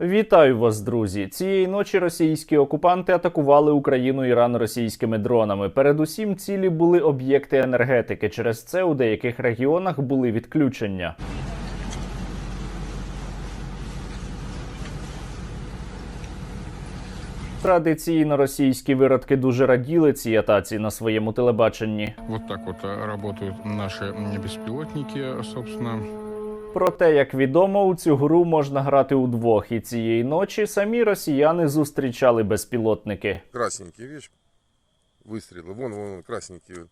Вітаю вас, друзі! Цієї ночі російські окупанти атакували Україну Іран російськими дронами. Передусім, цілі були об'єкти енергетики. Через це у деяких регіонах були відключення. Традиційно російські виродки дуже раділи цій атаці на своєму телебаченні. Вот так вот э, работают наши м, беспилотники, собственно. Проте, як відомо, у цю гру можна грати удвох, і цієї ночі самі росіяни зустрічали безпілотники. красненький, видишь, выстрелы. Вон, вон, вон, красненький вот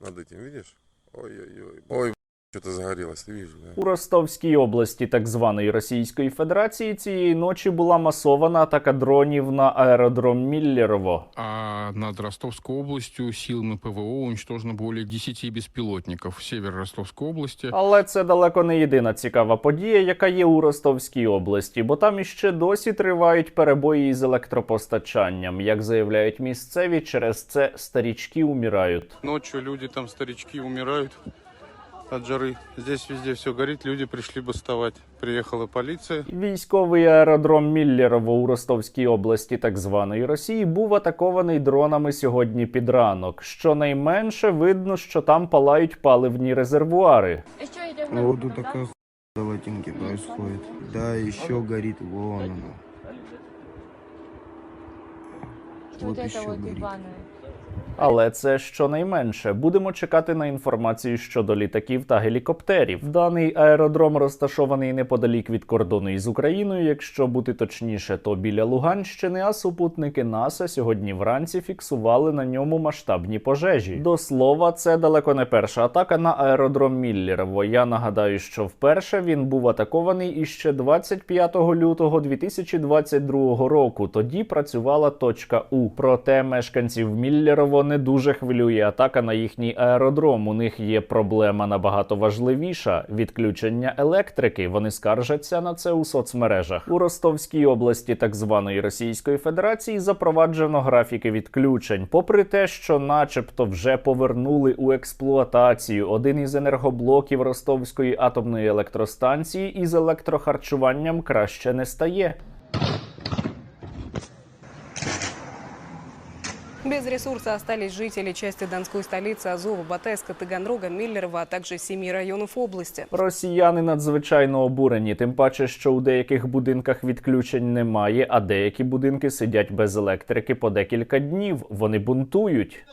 над этим, видишь? Ой-ой-ой. Ой, что-то загорелось, ты видишь, да? У Ростовській області так званої Російської Федерації цієї ночі була масована атака дронів на аеродром Міллерово. А над Ростовской областью силами ПВО уничтожено более 10 беспилотников. Север Ростовской области. Але це далеко не єдина цікава подія, яка є у Ростовській області, бо там іще досі тривають перебої із електропостачанням. Як заявляють місцеві, через це старічки умирають. Ночью люди там, старички, умирают от жары. Здесь везде все горит, люди пришли бастовать. Приехала полиция. Військовий аеродром Міллерово у Ростовській області так званої Росії був атакований дронами сьогодні під ранок. Щонайменше видно, що там палають паливні резервуари. Еще идет А вот тут такая хуйня происходит. Да, еще горит вон оно. вот вот это еще вот горит. Але це щонайменше. Будемо чекати на інформацію щодо літаків та гелікоптерів. Даний аеродром розташований неподалік від кордону із Україною. Якщо бути точніше, то біля Луганщини, а супутники НАСА сьогодні вранці фіксували на ньому масштабні пожежі. До слова, це далеко не перша атака на аеродром Міллерово. Я нагадаю, що вперше він був атакований іще 25 лютого 2022 року. Тоді працювала точка У. Проте мешканців Міллерово не дуже хвилює атака на їхній аеродром. У них є проблема набагато важливіша відключення електрики. Вони скаржаться на це у соцмережах. У Ростовській області так званої Російської Федерації запроваджено графіки відключень, попри те, що, начебто, вже повернули у експлуатацію один із енергоблоків Ростовської атомної електростанції із електрохарчуванням краще не стає. Без ресурса остались жители части Донской столицы Азова, Батайска, Таганрога, Міллерова, а также семи районов области. Росіяни надзвичайно обурені, тим паче, що у деяких будинках відключень немає, а деякі будинки сидять без електрики по декілька днів. Вони бунтують.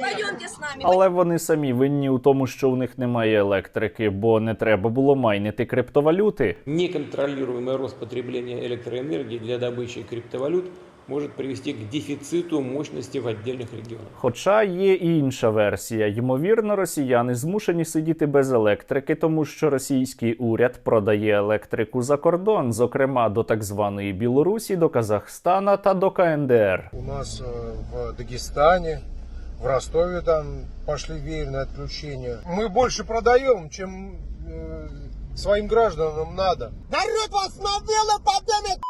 Пойдемте с нами. Але вони самі винні у тому, що у них немає електрики, бо не треба було майнити криптовалюти. Неконтролируемый рост потребления электроэнергии для добычи криптовалют может привести к дефициту мощности в отдельных регионах. Хоча є і інша версія. Ймовірно, росіяни змушені сидіти без електрики, тому що російський уряд продає електрику за кордон, зокрема до так званої Білорусі, до Казахстана та до КНДР. У нас э, в Дагестане, в Ростове там пошли веерные отключения. Мы больше продаем, чем э, своим гражданам надо. Народ вас навела подъемет!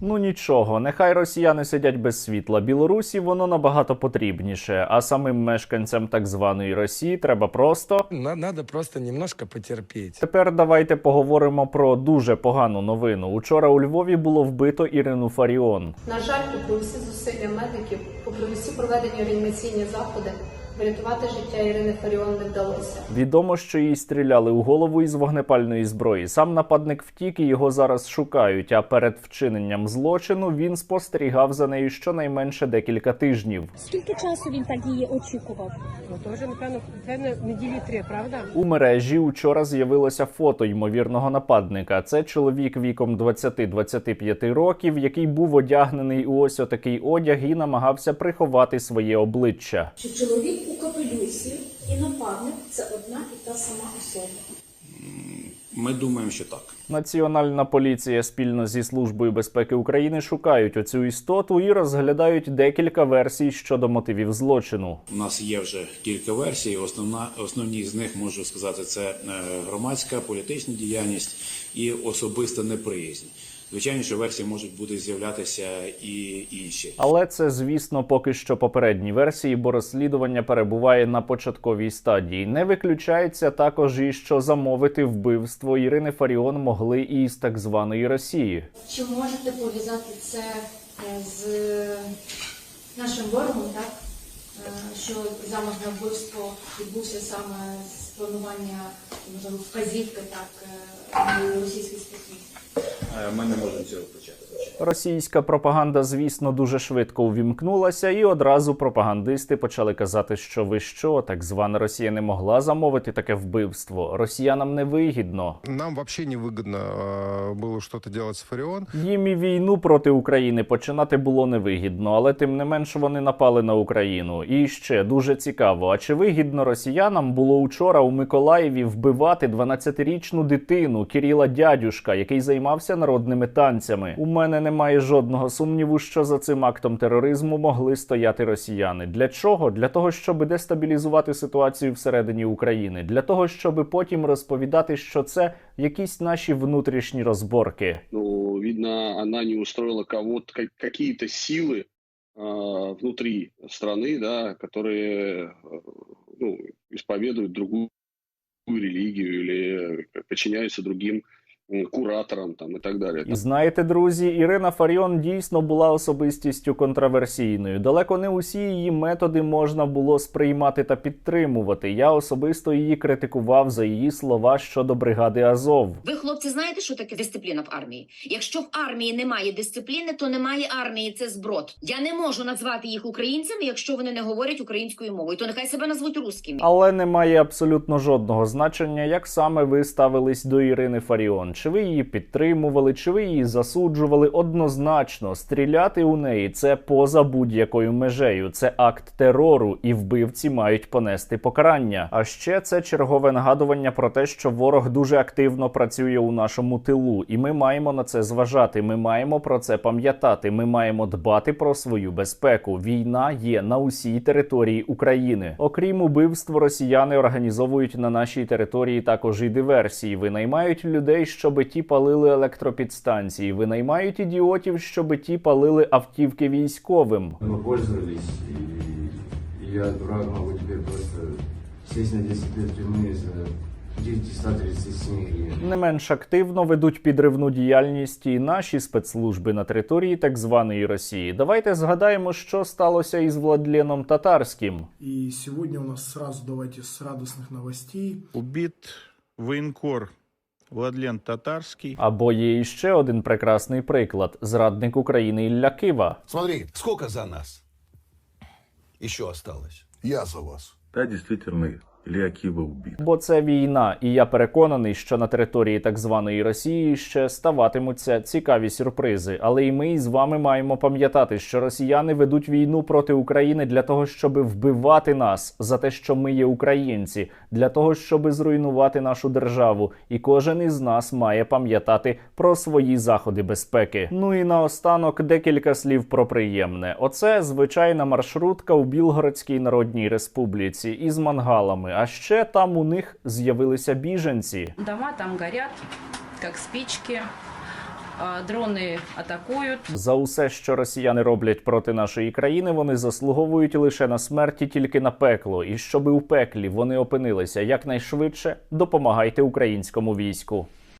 Ну нічого, нехай росіяни сидять без світла. Білорусі воно набагато потрібніше. А самим мешканцям так званої Росії треба просто. Надо просто немножко потерпеть. Тепер давайте поговоримо про дуже погану новину. Учора у Львові було вбито Ірину Фаріон. На жаль, попри всі зусилля медиків, попри всі проведені реанімаційні заходи, врятувати життя Ірини Фаріон не вдалося. Відомо, що їй стріляли у голову із вогнепальної зброї. Сам нападник втік і його зараз шукають. А перед вчиненням злочину він спостерігав за нею щонайменше декілька тижнів. Скільки часу він так її очікував? Ну, тоже, напевно, неділі три, правда? У мережі учора з'явилося фото ймовірного нападника. Це чоловік віком 20-25 років, який був одягнений у ось отакий одяг і намагався приховати своє обличчя. Що чоловік у капелюсі і нападник це одна і та сама особа. Мы думаем, что так. Національна поліція спільно зі службою безпеки України шукають оцю істоту і розглядають декілька версій щодо мотивів злочину. У нас є вже кілька версій. Основна основні з них можу сказати, це е, громадська політична діяльність і особиста неприязнь. Звичайно, що версії можуть бути з'являтися і інші. Але це, звісно, поки що попередні версії, бо розслідування перебуває на початковій стадії. Не виключається також і що замовити вбивство Ірини Фаріон могли і із так званої Росії. Чи можете пов'язати це е, з нашим ворогом, так? Е, Що замах на вбивство відбувся саме з планування вказівки так е, російських спецслужб? Е, Ми не можемо цього почати. Російська пропаганда, звісно, дуже швидко увімкнулася, і одразу пропагандисти почали казати, що ви що, так звана Росія не могла замовити таке вбивство. Росіянам не вигідно. Нам вообще невыгодно э, было что-то делать с Фарион. Їм і війну проти України починати було невигідно, але тим не менш вони напали на Україну. І ще дуже цікаво: а чи вигідно росіянам було учора у Миколаєві вбивати 12-річну дитину Кіріла Дядюшка, який займався народними танцями? У мене немає жодного сумніву, що за цим актом тероризму могли стояти росіяни. Для чого? Для того, щоб дестабілізувати ситуацію всередині України, для того, щоб потім розповідати, що це якісь наші внутрішні розборки. Ну, видно, она не устроила кого-то, как- какие-то силы э, внутри страны, да, которые э, ну, исповедуют другую религию или подчиняются другим м, кураторам там, и так далее. І знаєте, друзі, Ірина Фаріон дійсно була особистістю контроверсійною. Далеко не усі її методи можна було сприймати та підтримувати. Я особисто її критикував за її слова щодо бригади Азов. Ви, хлопці, знаєте, що таке дисципліна в армії? Якщо в армії немає дисципліни, то немає армії. Це зброд. Я не можу назвати їх українцями, якщо вони не говорять українською мовою. То нехай себе назвуть русскими. Але не має абсолютно жодного значення, як саме ви ставились до Ірини Фаріон. Чи ви її підтримували, чи ви її засуджували однозначно. Стріляти у неї це поза будь-якою межею. Це акт терору, і вбивці мають понести покарання. А ще це чергове нагадування про те, що ворог дуже активно працює у нашому тилу, і ми маємо на це зважати. Ми маємо про це пам'ятати. Ми маємо дбати про свою безпеку. Війна є на усій території України. Окрім убивств, росіяни організовують на нашій території також і диверсії. Винаймають людей, щоби ті палили електропідстанції. Винаймають ідіотів, щоби ті палили автівки військовим. Мы пользовались, и я, дурак, могу теперь просто сесть на 10 лет тюрьмы за 937 гривен. Не менш активно ведуть підривну діяльність і наші спецслужби на території так званої Росії. Давайте згадаємо, що сталося із Владленом Татарським. И сегодня у нас сразу давайте с радостных новостей. Убит военкор Владлен Татарский. Або є іще один прекрасний приклад: зрадник України Ілля Кива. Смотри, сколько за нас еще осталось? Я за вас. Да, действительно, Кива убит. Бо це війна, і я переконаний, що на території так званої Росії ще ставатимуться цікаві сюрпризи. Але і ми із вами маємо пам'ятати, що росіяни ведуть війну проти України для того, щоб вбивати нас за те, що ми є українці, для того, щоб зруйнувати нашу державу. І кожен із нас має пам'ятати про свої заходи безпеки. Ну і наостанок декілька слів про приємне. Оце звичайна маршрутка у Білгородській Народній Республіці із мангалами. А ще там у них з'явилися біженці. Дома там горять, як спічки. Дрони атакують. За усе, що росіяни роблять проти нашої країни, вони заслуговують лише на смерті, тільки на пекло. І щоби у пеклі вони опинилися якнайшвидше, допомагайте українському війську.